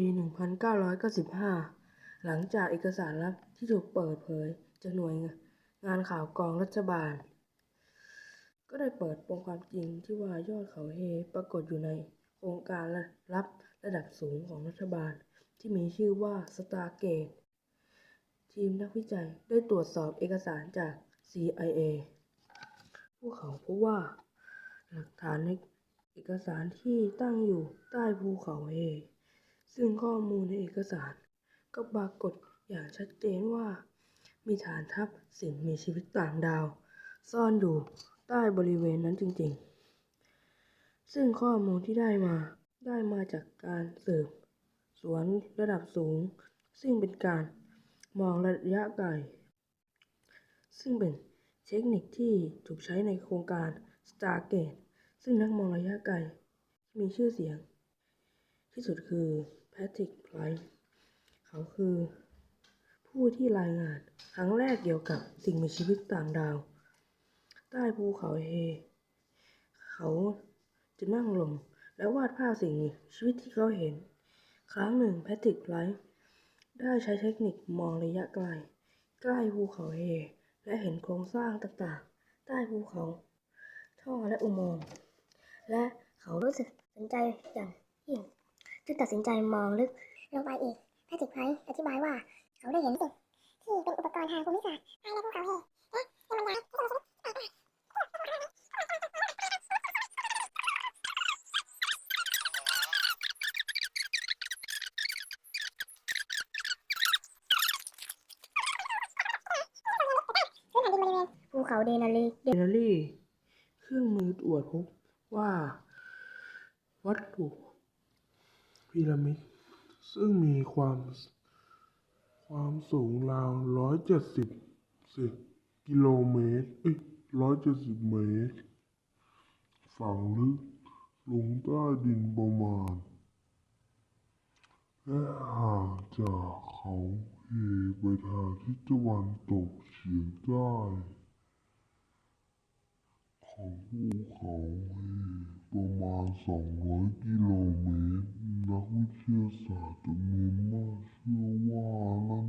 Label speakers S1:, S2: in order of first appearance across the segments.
S1: ปี 1995 หลังจากเอกสารลับที่ถูกเปิดเผยจากหน่วยงานข่าวกองรัฐบาล ก็ได้เปิดโปงความจริงที่ว่ายอดเขาเฮปรากฏอยู่ในโครงการลับระดับสูงของรัฐบาล ที่มีชื่อว่า Stargate ทีมนักวิจัยได้ตรวจสอบเอกสารจาก CIA พวกเขาพบว่า หลักฐานในเอกสารที่ตั้งอยู่ใต้ภูเขาเฮ ซึ่งข้อมูลในเอกสารก็ปรากฏอย่างชัดเจนว่า มีฐานทัพสิ่งมีชีวิตต่างดาว ซ่อนอยู่ใต้บริเวณนั้นจริงๆ ซึ่งข้อมูลที่ได้มาได้มาจากการสืบสวนระดับสูง ซึ่งเป็นการมองระยะไกล ซึ่งเป็นเทคนิคที่ถูกใช้ในโครงการ Stargate ซึ่งนักมองระยะไกล มีชื่อเสียง ที่สุดคือ พทริกไพร์เขาคือ ผู้ที่รายงานครั้งแรกเกี่ยวกับสิ่งมีชีวิตต่างดาว ใต้ภูเขาเฮ เขาจะนั่งลงและวาดภาพสิ่งมีชีวิตที่เขาเห็น ครั้งหนึ่งแพทริกไพร์ได้ใช้เทคนิคมองระยะไกล ใกล้ภูเขาเฮ และเห็นโครงสร้างต่างๆ ใต้ภูเขา ท่อและอุโมงค์และเขารู้สึก
S2: สนใจอย่างยิ่ง จึงตัดสินใจมองลึกลงไปอีกแพทริกไพรส์อธิบายว่า เขาได้เห็นสิ่งที่เป็นอุปกรณ์ทางภูมิศาสตร์ภายในภูเขาเฮและในบรรดาที่มีชีวิตต่างเวณภูเขาเดนาลี
S1: เดนาลีเครื่องมือตรวจพบว่า วัตถุ พีระมิด ซึ่งมีความความสูงราวร้อยเจ็ดสิบสิบกิโลเมตรเอ้ยร้อยเจ็ดสิบเมตร ฝังลึกลงใต้ดินประมาณ และห่างจากเขาเฮไปทางทิศตะวันตกเฉียงใต้ของภูเขาเฮประมาณ200กิโลเมตร วิทยาศาสตร์จำนวนมากเชื่อว่านั่น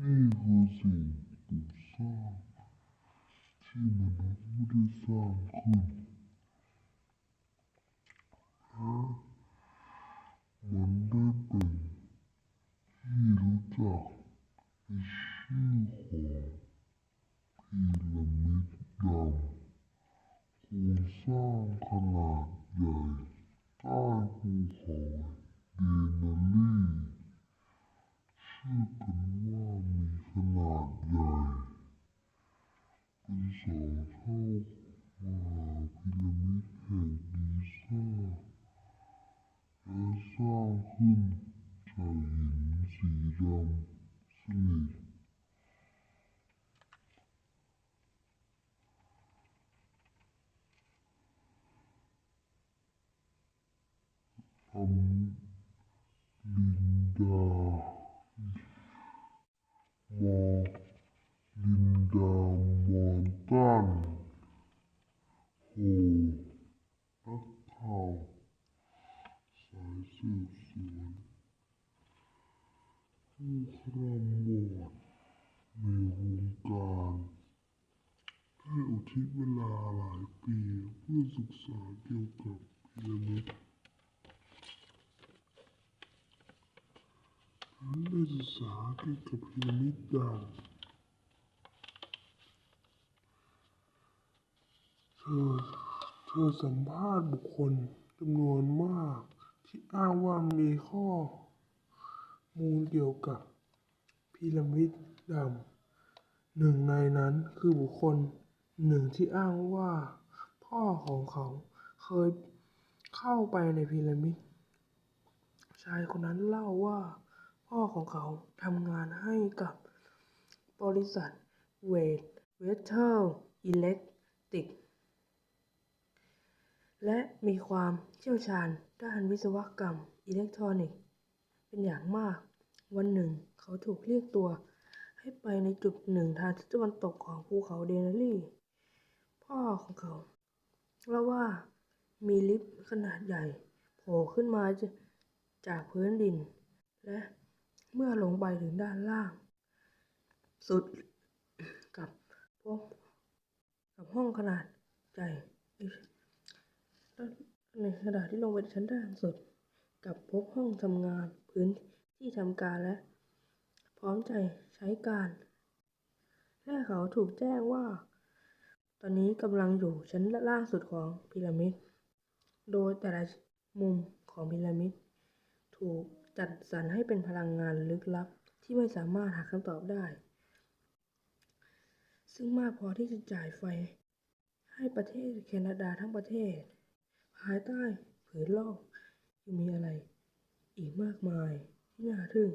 S1: นี่คือสิ่งปลูกสร้างที่มนุษย์ไม่ได้สร้างขึ้นและมันได้เป็นที่รู้จักในชื่อของพีระมิดดำโครงสร้างขนาดใหญ่ใต้ภูเขา генали шикэн мами ханагай бисоо хоо маа пиламид хэнгиса эсаа хүн чаин сирам сний Um... ดา มอลินดามอนตันโฮนักข่าวสายสืบสวนผู้คร่ำวอดในวงการได้อุทิศเวลาหลายปีเพื่อศึกษาเกี่ยวกับพีระมิด ฉันได้ศึก ที่กับพีระมิดดาวเธอเธอสัมภาษณ์บุคคลจำนวนมาก ที่อ้างว่ามีข้อ มูลเกี่ยวกับพีระมิดดำหนึ่งในนั้นคือบุคคลหนึ่งที่อ้างว่า พ่อของเขาเคยเข้าไปในพีระมิดชายคนนั้นเล่าว่า พ่อของเขาทำงานให้กับบริษัทเวทเวเทอร์อิเล็กตริก และมีความเชี่ยวชาญด้านวิศวกรรมอิเล็กทรอนิกส์เป็นอย่างมาก วันหนึ่งเขาถูกเรียกตัวให้ไปในจุดหนึ่งทางทิศตะวันตกของภูเขาเดนาลีพ่อของเขาเล่าว่ามีลิฟต์ขนาดใหญ่โผล่ขึ้นมาจากพื้นดิน และ เมื่อลงไปถึงด้านล่าง สุดกับพบกับห้องขนาดใหญ่ในขณะที่ลงไปชั้นล่างสุด กับพบห้องทำงานพื้นที่ทำการและ พร้อมใจใช้การและเขาถูกแจ้งว่า ตอนนี้กำลังอยู่ชั้นล่างสุดของพีระมิด โดยแต่ละมุมของพีระมิดถูก จัดสรรให้เป็นพลังงานลึกลับที่ไม่สามารถหาคำตอบได้ ซึ่งมากพอที่จะจ่ายไฟ ให้ประเทศแคนาดาทั้งประเทศ ภายใต้ผืนโลกยังมีอะไร อีกมากมายที่น่าทึ่ง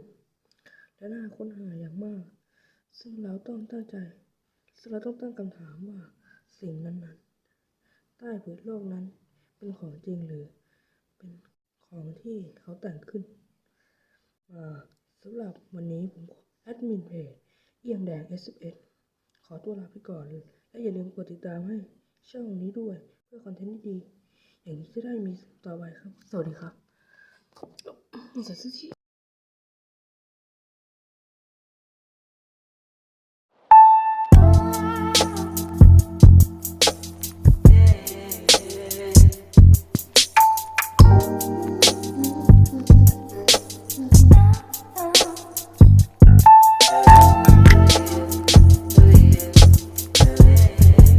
S1: และน่าค้นหาอย่างมาก ซึ่งเราต้องตั้งใจ ซึ่งเราต้องตั้งคำถามว่าสิ่งนั้นนั้นๆใต้ผืนโลกนั้นเป็นของจริงหรือ เป็นของที่เขาแต่งขึ้น สำหรับวันนี้ผมแอดมินเพจเอียงแดง S11 ขอตัวลาไปก่อน และอย่าลืมกดติดตามให้ช่องนี้ด้วยเพื่อคอนเทนต์ดีๆอย่างนี้จะได้มีต่อไปครับ สวัสดีครับ